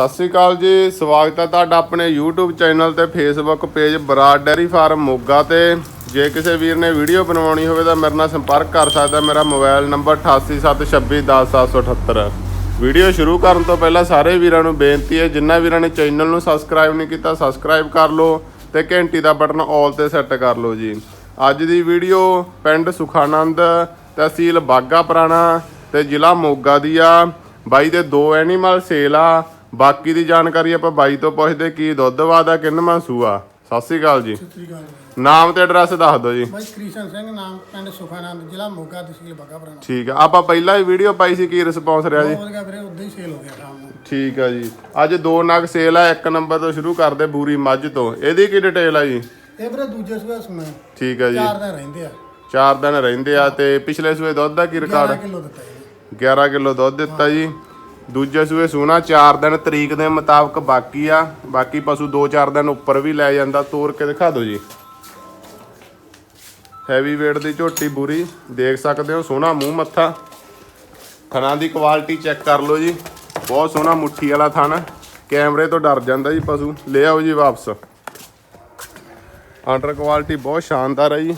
ਸਤਿ ਸ੍ਰੀ ਅਕਾਲ ਜੀ, ਸਵਾਗਤ ਹੈ ਤੁਹਾਡਾ ਆਪਣੇ YouTube ਚੈਨਲ ਤੇ Facebook page Brar dairy farm Moga ਤੇ। ਜੇ ਕਿਸੇ ਵੀਰ ਨੇ ਵੀਡੀਓ ਬਣਵਾਉਣੀ ਹੋਵੇ ਤਾਂ ਮੇਰੇ ਨਾਲ ਸੰਪਰਕ ਕਰ ਸਕਦਾ ਮੇਰਾ ਮੋਬਾਈਲ ਨੰਬਰ 8876210778 ਵੀਡੀਓ ਸ਼ੁਰੂ ਕਰਨ ਤੋਂ ਪਹਿਲਾਂ ਸਾਰੇ ਵੀਰਾਂ ਨੂੰ ਬੇਨਤੀ ਹੈ ਜਿਨ੍ਹਾਂ ਵੀਰਾਂ ਨੇ ਚੈਨਲ ਨੂੰ ਸਬਸਕ੍ਰਾਈਬ ਨਹੀਂ ਕੀਤਾ ਸਬਸਕ੍ਰਾਈਬ ਕਰ ਲਓ ਤੇ ਘੰਟੀ ਦਾ ਬਟਨ ਆਲ ਤੇ ਸੈੱਟ ਕਰ ਲਓ ਜੀ। ਅੱਜ ਦੀ ਵੀਡੀਓ ਪਿੰਡ ਸੁਖਾਨੰਦ ਤਹਿਸੀਲ ਬਾਗਾ ਪੁਰਾਣਾ ਤੇ ਜ਼ਿਲ੍ਹਾ ਮੋਗਾ ਦੀ ਆ। ਬਾਈ ਦੇ ਦੋ ਐਨੀਮਲ ਸੇਲ ਆ ਬਾਕੀ ਦੀ ਜਾਣਕਾਰੀ ਆਪਾਂ ਬਾਈ ਤੋਂ ਪੁੱਛਦੇ ਕੀ ਦੁੱਧ ਵਾਦਾ ਕਿੰਨਵਾਂ ਸੂਆ ਸਤਿ ਸ੍ਰੀ ਅਕਾਲ ਜੀ। ਸਤਿ ਸ੍ਰੀ ਅਕਾਲ ਜੀ। ਨਾਮ ਤੇ ਐਡਰੈਸ ਦੱਸ ਦਿਓ ਜੀ। ਬਾਈ ਕ੍ਰਿਸ਼ਨ ਸਿੰਘ ਨਾਮ ਪਿੰਡ ਸੁਖਾਨੰਦ ਜ਼ਿਲ੍ਹਾ ਮੋਗਾ ਤਹਿਸੀਲ ਬੱਗਾ ਪੁਰਾਣਾ। ਠੀਕ ਆ ਆਪਾਂ ਪਹਿਲਾਂ ਹੀ ਵੀਡੀਓ ਪਾਈ ਸੀ ਕੀ ਰਿਸਪੌਂਸ ਰਿਹਾ ਜੀ? ਵਧੀਆ ਵੀਰੇ ਉਦਾਂ ਹੀ ਸੇਲ ਹੋ ਗਿਆ ਸ਼ਾਮ ਨੂੰ। ਠੀਕ ਆ ਜੀ। ਅੱਜ ਦੋ ਨਗ ਸੇਲ ਆ ਇੱਕ ਨੰਬਰ ਤੋਂ ਸ਼ੁਰੂ ਕਰਦੇ ਬੂਰੀ ਮੱਝ ਤੋਂ। ਇਹਦੀ ਕੀ ਡਿਟੇਲ ਆ ਜੀ? ਇਹ ਵੀਰੇ ਦੂਜੇ ਸੂਏ ਸੁਣਾ ਠੀਕ ਆ ਜੀ। ਚਾਰ ਦਿਨ ਰਹਿੰਦੇ ਆ। ਚਾਰ ਦਿਨ ਰਹਿੰਦੇ ਆ ਤੇ ਪਿਛਲੇ ਸੂਏ ਦੁੱਧ ਦਾ ਕੀ ਰਿਕਾਰਡ 11 ਕਿਲੋ ਦਿੱਤਾ ਜੀ। 11 ਕਿਲੋ ਦੁੱਧ ਦਿੱਤਾ ਜੀ। ਦੂਜੇ ਸੂਏ ਸੂਣਾ 4 ਦਿਨ ਤਰੀਕ ਦੇ ਮੁਤਾਬਕ ਬਾਕੀ ਆ। ਬਾਕੀ ਪਸ਼ੂ 2-4 ਦਿਨ ਉੱਪਰ ਵੀ ਲੈ ਜਾਂਦਾ। ਤੋਰ ਕੇ ਦਿਖਾ ਦਿਓ ਜੀ। ਹੈਵੀ weight ਦੀ ਝੋਟੀ ਬੁਰੀ ਦੇਖ ਸਕਦੇ ਹੋ ਸੋਹਣਾ ਮੂੰਹ ਮੱਥਾ। ਥਣਾ ਦੀ ਕੁਆਲਿਟੀ ਚੈੱਕ ਕਰ ਲਓ ਜੀ। ਬਹੁਤ ਸੋਹਣਾ ਮੁੱਠੀ ਵਾਲਾ ਥਣ। ਕੈਮਰੇ ਤੋਂ ਡਰ ਜਾਂਦਾ ਜੀ ਪਸ਼ੂ। ਲੈ ਆਓ ਜੀ ਵਾਪਸ। ਆਰਡਰ ਕੁਆਲਿਟੀ ਬਹੁਤ ਸ਼ਾਨਦਾਰ ਹੈ ਜੀ।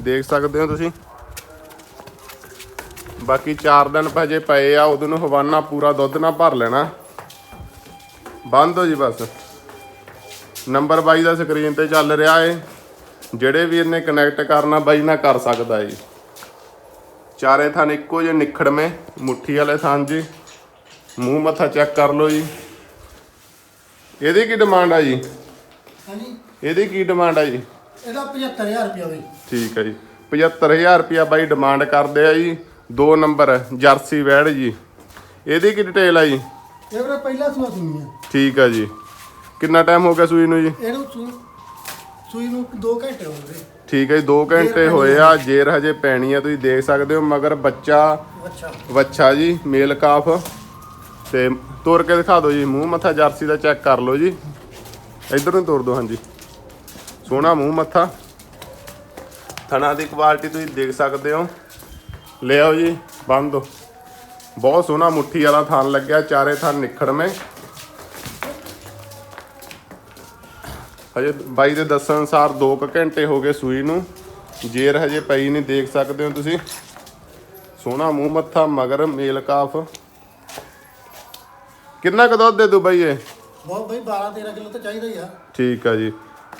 ਦੇਖ ਸਕਦੇ ਹੋ ਤੁਸੀਂ। ਬਾਕੀ 4 ਦਿਨ ਭਜੇ ਪਏ ਆ ਉਦੋਂ ਨੂੰ ਹਵਾਨਾ ਪੂਰਾ ਦੁੱਧ ਨਾਲ ਭਰ ਲੈਣਾ। ਬੰਦ ਹੋ ਜੀ ਬਸ। ਨੰਬਰ ਬਾਈ ਦਾ ਸਕਰੀਨ ਤੇ ਚੱਲ ਰਿਹਾ ਏ। ਜਿਹੜੇ ਵੀਰ ਨੇ ਕਨੈਕਟ ਕਰਨਾ ਬਾਈ ਨਾਲ ਕਰ ਸਕਦਾ ਏ ਚਾਰੇ ਥਾਂ ਇੱਕੋ ਜਿਹੇ ਨਿਖੜਵੇਂ ਮੁੱਠੀ ਵਾਲੇ ਥਾਂ ਜੀ। ਮੂੰਹ ਮੱਥਾ ਚੈੱਕ ਕਰ ਲਓ ਜੀ। ਇਹਦੀ ਕੀ ਡਿਮਾਂਡ ਆ ਜੀ? ਹਾਂਜੀ। ਇਹਦੀ ਕੀ ਡਿਮਾਂਡ ਆ ਜੀ? ਇਹਦਾ 75000 ਰੁਪਇਆ ਬਈ। ਠੀਕ ਹੈ ਜੀ। 75000 ਰੁਪਿਆ ਬਾਈ ਡਿਮਾਂਡ ਕਰਦੇ ਆ ਜੀ। ਦੋ ਨੰਬਰ ਜਰਸੀ ਵੈੜ ਜੀ। ਇਹਦੀ ਕੀ ਡਿਟੇਲ ਆ ਜੀ? ਇਹ ਵੀਰੇ ਪਹਿਲਾ ਸੂਆ ਸੁਣੀ ਆ ਠੀਕ ਆ ਜੀ। ਕਿੰਨਾ ਟਾਈਮ ਹੋ ਗਿਆ ਸੂਈ ਨੂੰ ਜੀ? ਇਹਨੂੰ ਸੂ ਸੂਈ ਨੂੰ 2 ਘੰਟੇ ਹੋ ਗਏ। ਠੀਕ ਹੈ ਜੀ 2 ਘੰਟੇ ਹੋਏ ਆ ਜੇਰ ਹਜੇ ਪੈਣੀ ਆ ਤੁਸੀਂ ਦੇਖ ਸਕਦੇ ਹੋ ਮਗਰ ਬੱਚਾ ਅੱਛਾ। ਵੱਛਾ ਜੀ ਮੇਲ ਕਾਫ। ਤੇ ਤੋਰ ਕੇ ਦਿਖਾ ਦਿਓ ਜੀ ਮੂੰਹ ਮੱਥਾ ਜਰਸੀ ਦਾ ਚੈੱਕ ਕਰ ਲਓ ਜੀ। ਇਧਰ ਨੂੰ ਤੋਰ ਦਿਓ ਹਾਂਜੀ। ਸੋਹਣਾ ਮੂੰਹ ਮੱਥਾ। ਥਣਾ ਦੀ ਕੁਆਲਿਟੀ ਤੁਸੀਂ ਦੇਖ ਸਕਦੇ ਹੋ। ਲੈ ਆਓ ਜੀ ਬੰਦ। ਬਹੁਤ ਸੋਹਣਾ ਮੁੱਠੀ ਵਾਲਾ ਥਣ ਲੱਗਿਆ ਚਾਰੇ ਥਣ ਨਿਖੜਵੇਂ ਹਜੇ ਬਾਈ ਦੇ ਦੱਸਣ ਅਨੁਸਾਰ 2 ਘੰਟੇ ਹੋ ਗਏ ਸੂਈ ਨੂੰ। ਜੇਰ ਹਜੇ ਪਈ ਨਹੀਂ ਦੇਖ ਸਕਦੇ ਹੋ ਤੁਸੀਂ। ਸੋਹਣਾ ਮੂੰਹ ਮੱਥਾ ਮਗਰ ਮੇਲ ਕਾਫ। ਕਿੰਨਾ ਕੁ ਦੁੱਧ ਦੇ ਦੂ ਬਾਈ ਇਹ? ਬਹੁਤ ਬਈ 12 13 ਕਿਲੋ ਤਾਂ ਚਾਹੀਦਾ ਹੀ ਆ। ਠੀਕ ਆ ਜੀ।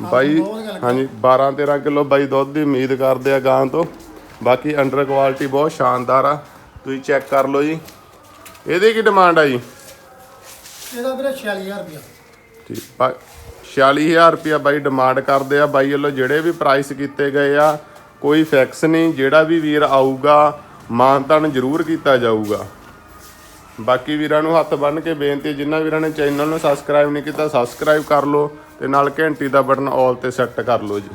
ਬਾਈ। ਹਾਂਜੀ 12 13 ਕਿਲੋ ਬਾਈ ਦੁੱਧ ਦੀ ਉਮੀਦ ਕਰਦੇ ਆ ਗਾਂ ਤੋਂ। ਬਾਕੀ ਅੰਡਰ ਕੁਆਲਿਟੀ ਬਹੁਤ ਸ਼ਾਨਦਾਰ ਆ। ਤੁਸੀਂ ਚੈੱਕ ਕਰ ਲਓ ਜੀ। ਇਹਦੀ ਕੀ ਡਿਮਾਂਡ ਆ ਜੀ? ਇਹਦਾ ਵੀਰੇ 46000 ਰੁਪਇਆ। ਠੀਕ ਬਾ- 46000 ਰੁਪਇਆ ਬਾਈ ਡਿਮਾਂਡ ਕਰਦੇ ਆ। ਬਾਈ ਵੱਲੋਂ ਜਿਹੜੇ ਵੀ ਪ੍ਰਾਈਸ ਕੀਤੇ ਗਏ ਆ ਕੋਈ ਫਿਕਸ ਨਹੀਂ। ਜਿਹੜਾ ਵੀ ਵੀਰ ਆਊਗਾ ਮਾਨਤਾਨ ਜ਼ਰੂਰ ਕੀਤਾ ਜਾਊਗਾ। ਬਾਕੀ ਵੀਰਾਂ ਨੂੰ ਹੱਥ ਬੰਨ ਕੇ ਬੇਨਤੀ ਹੈ, ਜਿਨ੍ਹਾਂ ਵੀਰਾਂ ਨੇ ਚੈਨਲ ਨੂੰ ਸਬਸਕ੍ਰਾਈਬ ਨਹੀਂ ਕੀਤਾ ਸਬਸਕ੍ਰਾਈਬ ਕਰ ਲਓ ਤੇ ਨਾਲ ਘੰਟੀ ਦਾ ਬਟਨ ਆਲ ਤੇ ਸੈੱਟ ਕਰ ਲਓ ਜੀ।